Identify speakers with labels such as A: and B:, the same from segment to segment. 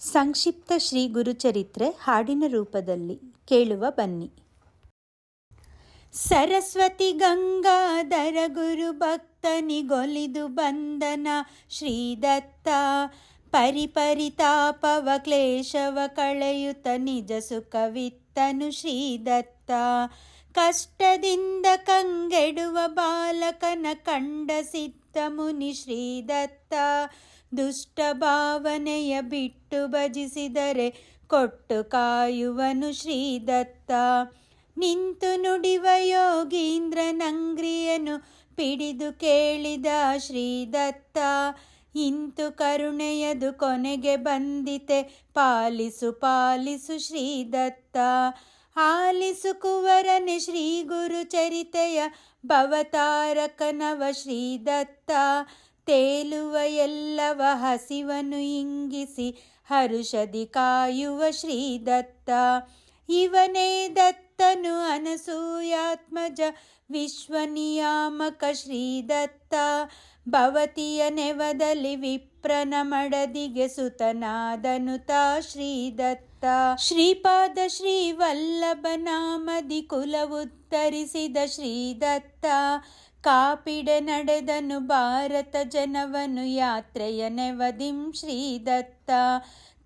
A: ಸಂಕ್ಷಿಪ್ತ ಶ್ರೀ ಗುರುಚರಿತ್ರೆ ಹಾಡಿನ ರೂಪದಲ್ಲಿ ಕೇಳುವ ಬನ್ನಿ. ಸರಸ್ವತಿ ಗಂಗಾಧರ ಗುರು ಭಕ್ತನಿಗೊಲಿದು ಬಂದನ ಶ್ರೀದತ್ತ ಪರಿಪರಿತಾಪವ ಕ್ಲೇಶವ ಕಳೆಯುತ ನಿಜ ಸುಖವಿತ್ತನು ಶ್ರೀದತ್ತ. ಕಷ್ಟದಿಂದ ಕಂಗೆಡುವ ಬಾಲಕನ ಕಂಡ ಸಿದ್ಧ ಮುನಿ ಶ್ರೀದತ್ತ. ದುಷ್ಟ ಭಾವನೆಯ ಬಿಟ್ಟು ಭಜಿಸಿದರೆ ಕೊಟ್ಟು ಕಾಯುವನು ಶ್ರೀದತ್ತ. ನಿಂತು ನುಡಿವ ಯೋಗೀಂದ್ರ ನಂಗ್ರಿಯನು ಪಿಡಿದು ಕೇಳಿದ ಶ್ರೀದತ್ತ, ಇಂತು ಕರುಣೆಯದು ಕೊನೆಗೆ ಬಂದಿತೆ, ಪಾಲಿಸು ಪಾಲಿಸು ಶ್ರೀದತ್ತ. ಆಲಿಸು ಕುವರನೆ ಶ್ರೀ ಗುರು ಚರಿತೆಯ ಭವತಾರಕನವ ಶ್ರೀದತ್ತ. ತೇಲುವ ಎಲ್ಲವ ಹಸಿವನು ಇಂಗಿಸಿ ಹರುಷದಿ ಕಾಯುವ ಶ್ರೀದತ್ತ. ಇವನೇ ದತ್ತನು ಅನಸೂಯಾತ್ಮಜ ವಿಶ್ವನಿಯಾಮಕ ಶ್ರೀದತ್ತ. ಭವತಿಯ ನೆವದಲ್ಲಿ ವಿಪ್ರನ ಮಡದಿಗೆ ಸುತನಾದನುತ ಶ್ರೀದತ್ತ. ಶ್ರೀಪಾದ ಶ್ರೀವಲ್ಲಭ ನಾಮದಿ ಕುಲವುತ್ತರಿಸಿದ ಶ್ರೀದತ್ತ. ಕಾಪಿಡೆ ನಡೆದನು ಭಾರತ ಜನವನು ಯಾತ್ರೆಯ ನೆವದಿಂ ಶ್ರೀದತ್ತ.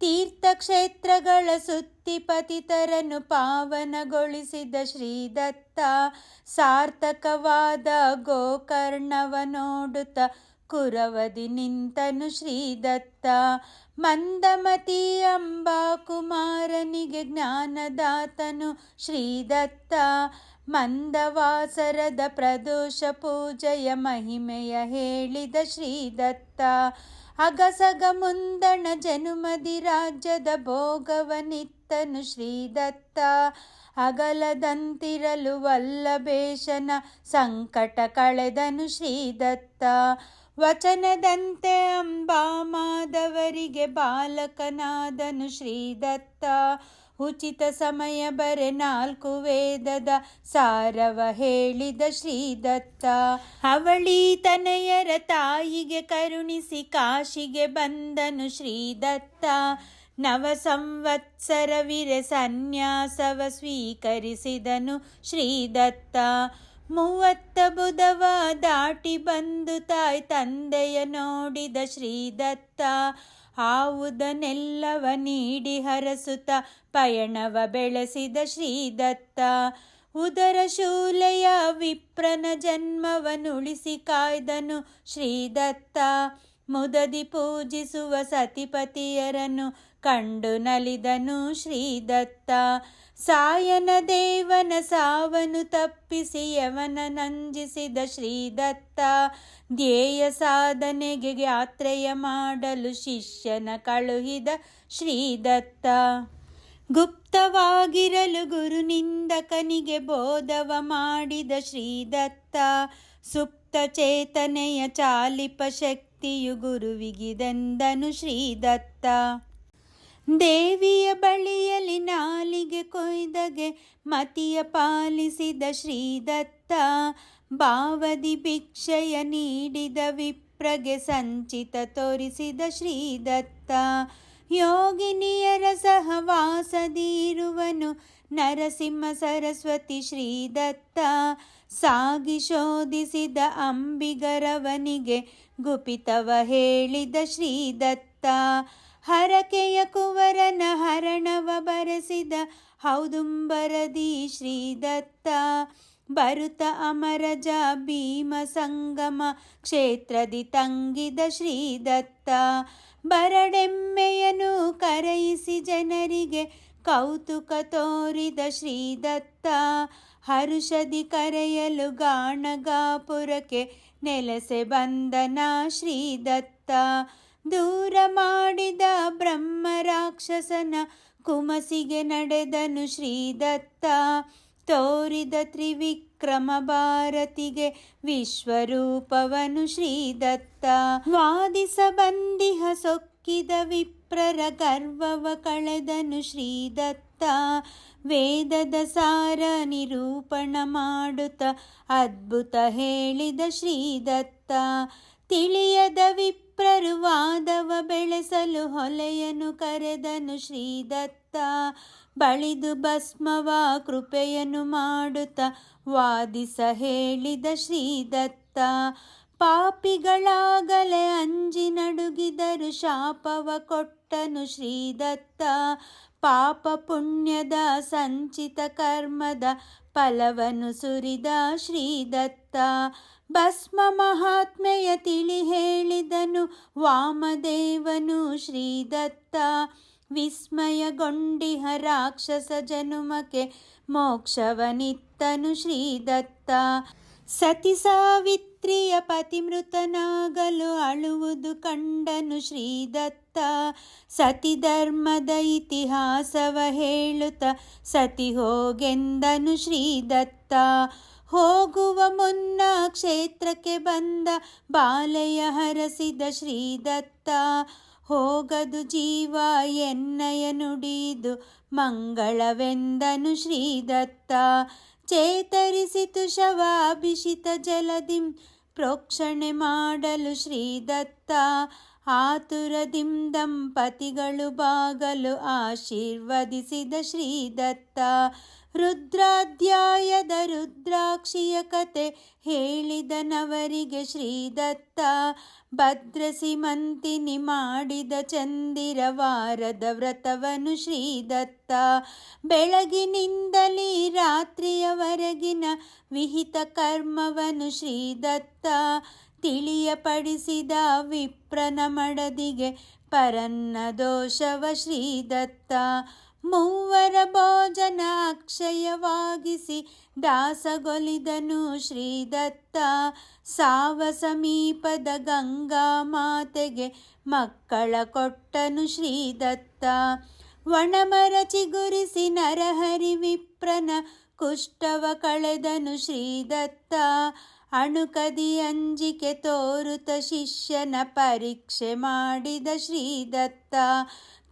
A: ತೀರ್ಥಕ್ಷೇತ್ರಗಳ ಸುತ್ತಿ ಪತಿತರನು ಪಾವನಗೊಳಿಸಿದ ಶ್ರೀದತ್ತ. ಸಾರ್ಥಕವಾದ ಗೋಕರ್ಣವ ನೋಡುತ್ತ ಕುರವದಿ ನಿಂತನು ಶ್ರೀದತ್ತ. ಮಂದಮತಿ ಅಂಬಾ ಕುಮಾರನಿಗೆ ಜ್ಞಾನದಾತನು ಶ್ರೀದತ್ತ. ಮಂದವಾಸರದ ಪ್ರದೋಷ ಪೂಜೆಯ ಮಹಿಮೆಯ ಹೇಳಿದ ಶ್ರೀದತ್ತ, ಅಗಸಗ ಮುಂದಣ ಜನುಮದಿ ರಾಜ್ಯದ ಭೋಗವನಿತ್ತನು ಶ್ರೀದತ್ತ, ಅಗಲದಂತಿರಲು ವಲ್ಲಭೇಶನ ಸಂಕಟ ಕಳೆದನು ಶ್ರೀದತ್ತ. ವಚನದಂತೆ ಅಂಬಾ ಅಂಬಾಮಾದವರಿಗೆ ಬಾಲಕನಾದನು ಶ್ರೀದತ್ತ. ಉಚಿತ ಸಮಯ ಬರೆ ನಾಲ್ಕು ವೇದದ ಸಾರವ ಹೇಳಿದ ಶ್ರೀದತ್ತ. ಅವಳಿ ತನಯರ ತಾಯಿಗೆ ಕರುಣಿಸಿ ಕಾಶಿಗೆ ಬಂದನು ಶ್ರೀದತ್ತ. ನವ ಸಂವತ್ಸರವಿರೆ ಸನ್ಯಾಸವ ಸ್ವೀಕರಿಸಿದನು ಶ್ರೀದತ್ತ. ಮೂವತ್ತ ಬುಧವ ದಾಟಿ ಬಂದು ತಾಯಿ ತಂದೆಯ ನೋಡಿದ ಶ್ರೀದತ್ತ. ಆವುದನ್ನೆಲ್ಲವ ನೀಡಿ ಹರಸುತ ಪಯಣವ ಬೆಳೆಸಿದ ಶ್ರೀದತ್ತ. ಉದರ ಶೂಲೆಯ ವಿಪ್ರನ ಜನ್ಮವನುಳಿಸಿ ಕಾಯ್ದನು ಶ್ರೀದತ್ತ. ಮುದದಿ ಪೂಜಿಸುವ ಸತಿಪತಿಯರನ್ನು ಕಂಡು ನಲಿದನು ಶ್ರೀದತ್ತ. ಸಾಯನ ದೇವನ ಸಾವನು ತಪ್ಪಿಸಿ ಯವನ ನಂಜಿಸಿದ ಶ್ರೀದತ್ತ. ಧ್ಯೇಯ ಸಾಧನೆಗೆ ಯಾತ್ರೆಯ ಮಾಡಲು ಶಿಷ್ಯನ ಕಳುಹಿದ ಶ್ರೀದತ್ತ. ಗುಪ್ತವಾಗಿರಲು ಗುರುನಿಂದಕನಿಗೆ ಬೋಧವ ಮಾಡಿದ ಶ್ರೀದತ್ತ. ಸುಪ್ತ ಚೇತನೆಯ ಚಾಲಿಪ ಶಕ್ತಿಯು ಗುರುವಿಗಿದೆಂದನು ಶ್ರೀದತ್ತ. ದೇವಿಯ ಬಳಿಯಲ್ಲಿ ನಾಲಿಗೆ ಕೊಯ್ದಗೆ ಮತಿಯ ಪಾಲಿಸಿದ ಶ್ರೀದತ್ತ. ಭಾವದಿ ಭಿಕ್ಷೆಯ ನೀಡಿದ ವಿಪ್ರಗೆ ಸಂಚಿತ ತೋರಿಸಿದ ಶ್ರೀದತ್ತ. ಯೋಗಿನಿಯರ ಸಹವಾಸದಿ ಇರುವನು ನರಸಿಂಹ ಸರಸ್ವತಿ ಶ್ರೀದತ್ತ. ಸಾಗಿ ಶೋಧಿಸಿದ ಅಂಬಿಗರವನಿಗೆ ಗುಪಿತವ ಹೇಳಿದ ಶ್ರೀದತ್ತ, ಹರಕೆಯ ಕುವರನ ಹರಣವ ಬರೆಸಿದ, ಹೌದುಂಬರದಿ ಶ್ರೀದತ್ತ, ಬರುತ ಅಮರಜ ಭೀಮ ಸಂಗಮ ಕ್ಷೇತ್ರದಿ ತಂಗಿದ ಶ್ರೀದತ್ತ, ಬರಡೆಮ್ಮೆಯನು ಕರೆಯಿಸಿ ಜನರಿಗೆ ಕೌತುಕ ತೋರಿದ ಶ್ರೀದತ್ತ, ಹರುಷದಿ ಕರೆಯಲು ಗಾಣಗಾಪುರಕ್ಕೆ ನೆಲೆಸೆ ಬಂದನ ಶ್ರೀದತ್ತ. ದೂರ ಮಾಡಿದ ಬ್ರಹ್ಮ ರಾಕ್ಷಸನ ಕುಮಸಿಗೆ ನಡೆದನು ಶ್ರೀದತ್ತ. ತೋರಿದ ತ್ರಿವಿಕ್ರಮ ಭಾರತಿಗೆ ವಿಶ್ವರೂಪವನು ಶ್ರೀದತ್ತ. ವಾದಿಸ ಬಂದಿಹ ಸೊಕ್ಕಿದ ವಿಪ್ರರ ಗರ್ವವ ಕಳೆದನು ಶ್ರೀದತ್ತ. ವೇದದ ಸಾರ ನಿರೂಪಣ ಮಾಡುತ್ತ ಅದ್ಭುತ ಹೇಳಿದ ಶ್ರೀದತ್ತ. ತಿಳಿಯದ ವಿಪ್ರ ವಿಪ್ರರು ವಾದವ ಬೆಳೆಸಲು ಹೊಲೆಯನು ಕರೆದನು ಶ್ರೀದತ್ತ. ಬಳಿದು ಭಸ್ಮವ ಕೃಪೆಯನ್ನು ಮಾಡುತ್ತ ವಾದಿಸ ಹೇಳಿದ ಶ್ರೀದತ್ತ. ಪಾಪಿಗಳಾಗಲೇ ಅಂಜಿ ನಡುಗಿದರು ಶಾಪವ ಕೊಟ್ಟನು ಶ್ರೀದತ್ತ. ಪಾಪ ಪುಣ್ಯದ ಸಂಚಿತ ಕರ್ಮದ ಫಲವನ್ನು ಸುರಿದ ಶ್ರೀದತ್ತ. ಭಸ್ಮ ಮಹಾತ್ಮೆಯ ತಿಳಿ ಹೇಳಿದನು ವಾಮದೇವನು ಶ್ರೀದತ್ತ. ವಿಸ್ಮಯಗೊಂಡಿಹ ರಾಕ್ಷಸ ಜನುಮಕ್ಕೆ ಮೋಕ್ಷವನಿತ್ತನು ಶ್ರೀದತ್ತ. ಸತಿ ಸಾವಿತ್ರಿಯ ಪತಿಮೃತನಾಗಲು ಅಳುವುದು ಕಂಡನು ಶ್ರೀದತ್ತ. ಸತಿ ಧರ್ಮದ ಇತಿಹಾಸವ ಹೇಳುತ್ತ, ಸತಿ ಹೋಗೆಂದನು ಶ್ರೀದತ್ತ. ಹೋಗುವ ಮುನ್ನ ಕ್ಷೇತ್ರಕ್ಕೆ ಬಂದ ಬಾಲೆಯ ಹರಸಿದ ಶ್ರೀದತ್ತ. ಹೋಗದು ಜೀವ ಎನ್ನಯ ನುಡಿದು ಮಂಗಳವೆಂದನು ಶ್ರೀದತ್ತ. ಚೇತರಿಸಿತು ಶವ, ಅಭಿಷಿತ ಜಲದಿಂ ಪ್ರೋಕ್ಷಣೆ ಮಾಡಲು ಶ್ರೀದತ್ತ ಆತುರದಿಂ ದಂಪತಿಗಳು ಬಾಗಲು ಆಶೀರ್ವದಿಸಿದ ಶ್ರೀದತ್ತ. ರುದ್ರಾಧ್ಯಾಯದ ರುದ್ರಾಕ್ಷಿಯ ಕತೆ ಹೇಳಿದನವರಿಗೆ ಶ್ರೀದತ್ತ ಭದ್ರಸಿಮಂತಿನಿ ಮಾಡಿದ ಚಂದಿರ ವಾರದ ವ್ರತವನು ಶ್ರೀದತ್ತ. ಬೆಳಗಿನಿಂದಲೇ ರಾತ್ರಿಯವರೆಗಿನ ವಿಹಿತ ಕರ್ಮವನು ಶ್ರೀದತ್ತ. ತಿಳಿಯಪಡಿಸಿದ ವಿಪ್ರನ ಮಡದಿಗೆ ಪರನ್ನ ದೋಷವ ಶ್ರೀದತ್ತ. ಮೂವರ ಭೋಜನ ಅಕ್ಷಯವಾಗಿಸಿ ದಾಸಗೊಲಿದನು ಶ್ರೀದತ್ತ. ಸಾವ ಸಮೀಪದ ಗಂಗಾ ಮಾತೆಗೆ ಮಕ್ಕಳ ಕೊಟ್ಟನು ಶ್ರೀದತ್ತ. ಒಣಮರ ಚಿಗುರಿಸಿ ನರಹರಿ ವಿಪ್ರನ ಕುಷ್ಟವ ಕಳೆದನು ಶ್ರೀದತ್ತ. ಅಣುಕದಿ ಅಂಜಿಕೆ ತೋರುತ ಶಿಷ್ಯನ ಪರೀಕ್ಷೆ ಮಾಡಿದ ಶ್ರೀದತ್ತ.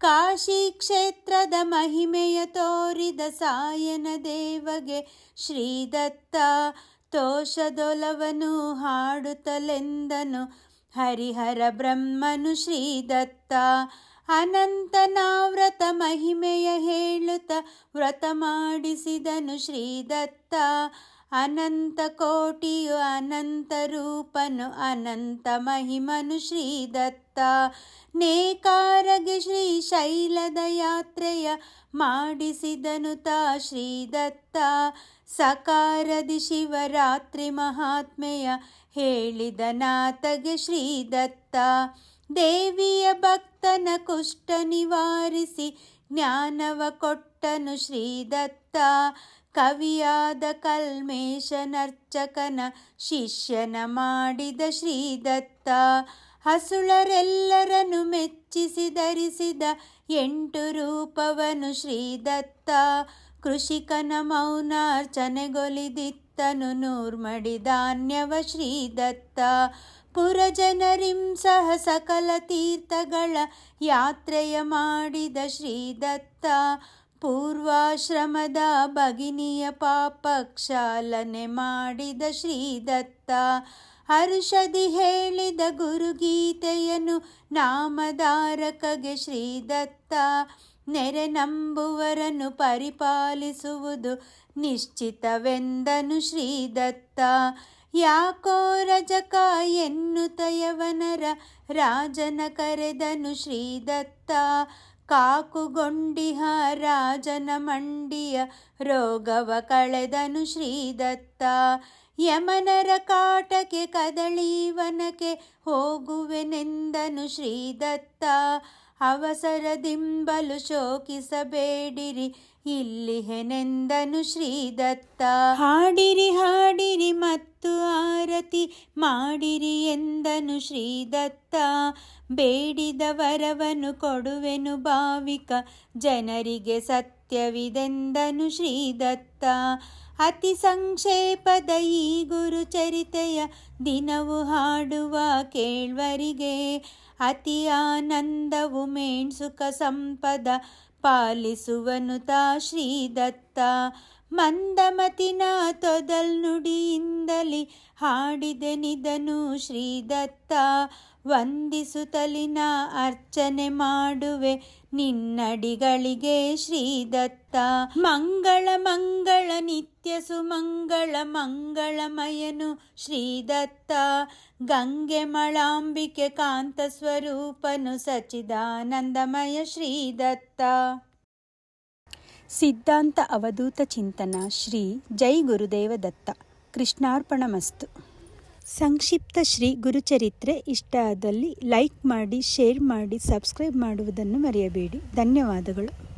A: ಕಾಶಿ ಕ್ಷೇತ್ರದ ಮಹಿಮೆಯ ತೋರಿದ ಸಾಯನ ದೇವಗೆ ಶ್ರೀದತ್ತ ತೋಷದೊಲವನು ಹಾಡುತ್ತಲೆಂದನು. ಹರಿಹರ ಬ್ರಹ್ಮನು ಶ್ರೀದತ್ತ ಅನಂತನಾವ್ರತ ಮಹಿಮೆಯ ಹೇಳುತ್ತ ವ್ರತ ಮಾಡಿಸಿದನು ಶ್ರೀದತ್ತ ರೂಪನು, ಅನಂತ ಮಹಿಮನು ಶ್ರೀದತ್ತ. ನೇಕಾರಗೆ ಶ್ರೀ ಶೈಲದ ಯಾತ್ರೆಯ ಮಾಡಿಸಿದನು ತಾ ಶ್ರೀದತ್ತ. ಸಕಾರದಿ ಶಿವರಾತ್ರಿ ಮಹಾತ್ಮೆಯ ಹೇಳಿದ ನಾತಗೆ ಶ್ರೀದತ್ತ. ದೇವಿಯ ಭಕ್ತನ ಕುಷ್ಠ ನಿವಾರಿಸಿ ಜ್ಞಾನವ ಕೊಟ್ಟನು ಶ್ರೀದತ್ತ. ಕವಿಯಾದ ಕಲ್ಮೇಶನರ್ಚಕನ ಶಿಷ್ಯನ ಮಾಡಿದ ಶ್ರೀದತ್ತ. ಹಸುಳರೆಲ್ಲರನ್ನು ಮೆಚ್ಚಿಸಿ ಧರಿಸಿದ ಎಂಟು ರೂಪವನು ಶ್ರೀದತ್ತ. ಕೃಷಿಕನ ಮೌನಾರ್ಚನೆಗೊಲಿದಿತ್ತನು ನೂರ್ಮಡಿ ಧಾನ್ಯವ ಶ್ರೀದತ್ತ. ಪುರಜನರಿಂ ಸಹ ಸಕಲ ತೀರ್ಥಗಳ ಯಾತ್ರೆಯ ಮಾಡಿದ ಶ್ರೀದತ್ತ. ಪೂರ್ವಾಶ್ರಮದ ಭಗಿನಿಯ ಪಾಪಕ್ಷಾಲನೆ ಮಾಡಿದ ಶ್ರೀದತ್ತ ಹರ್ಷದಿ ಹೇಳಿದ ಗುರುಗೀತೆಯನ್ನು ನಾಮಧಾರಕಗೆ ಶ್ರೀದತ್ತ ನೆರೆ ನಂಬುವರನ್ನು ಪರಿಪಾಲಿಸುವುದು ನಿಶ್ಚಿತವೆಂದನು ಶ್ರೀದತ್ತ. ಯಾಕೋ ರಜಕ ಎನ್ನುತ್ತಯವನರ ರಾಜನ ಕರೆದನು ಶ್ರೀದತ್ತ. ಕಾಕುಗೊಂಡಿಹ ರಾಜನ ಮಂಡಿಯ ರೋಗವ ಕಳೆದನು ಶ್ರೀದತ್ತ. ಯಮನರ ಕಾಟಕ್ಕೆ ಕದಳೀವನಕ್ಕೆ ಹೋಗುವೆನೆಂದನು ಶ್ರೀದತ್ತ. ಅವಸರದಿಂಬಲು ಶೋಕಿಸಬೇಡಿರಿ. ಇಲ್ಲಿ ಹೆನೆಂದನು ಶ್ರೀದತ್ತ. ಹಾಡಿರಿ ಹಾಡಿರಿ ಮತ್ತು ಆರತಿ ಮಾಡಿರಿ ಎಂದನು ಶ್ರೀದತ್ತ. ಬೇಡಿದ ವರವನು ಕೊಡುವೆನು ಭಾವಿಕ. ಜನರಿಗೆ ಸತ್ಯವಿದೆಂದನು ಶ್ರೀದತ್ತ. ಅತಿ ಸಂಕ್ಷೇಪದ ಈ ಗುರುಚರಿತೆಯ ದಿನವು ಹಾಡುವ ಕೇಳ್ವರಿಗೆ. ಅತಿ ಆನಂದವು ಮೇಣ್ಸುಕ ಸಂಪದ ಪಾಲಿಸುವನು ತಾ ಶ್ರೀದತ್ತ ಮಂದಮತಿನ ತೊದಲ್ ನುಡಿಯಿಂದಲಿ ಹಾಡಿದೆನಿದನು ಶ್ರೀದತ್ತ. ವಂದಿಸುತ್ತಲಿನ ಅರ್ಚನೆ ಮಾಡುವೆ ನಿನ್ನಡಿಗಳಿಗೆ ಶ್ರೀದತ್ತ. ಮಂಗಳ ಮಂಗಳ ನಿತ್ಯ ಸುಮಂಗಳ ಮಂಗಳಮಯನು ಶ್ರೀದತ್ತ. ಗಂಗೆ ಮಳಾಂಬಿಕೆ ಕಾಂತ ಸ್ವರೂಪನು ಸಚಿದಾನಂದಮಯ ಶ್ರೀದತ್ತ. ಸಿದ್ಧಾಂತ ಅವಧೂತ ಚಿಂತನ ಶ್ರೀ ಜೈ ಗುರುದೇವ ದತ್ತ. ಕೃಷ್ಣಾರ್ಪಣಮಸ್ತು. ಸಂಕ್ಷಿಪ್ತ ಶ್ರೀ ಗುರುಚರಿತ್ರೆ ಇಷ್ಟ ಆದಲ್ಲಿ ಲೈಕ್ ಮಾಡಿ, ಶೇರ್ ಮಾಡಿ, ಸಬ್ಸ್ಕ್ರೈಬ್ ಮಾಡುವುದನ್ನು ಮರೆಯಬೇಡಿ. ಧನ್ಯವಾದಗಳು.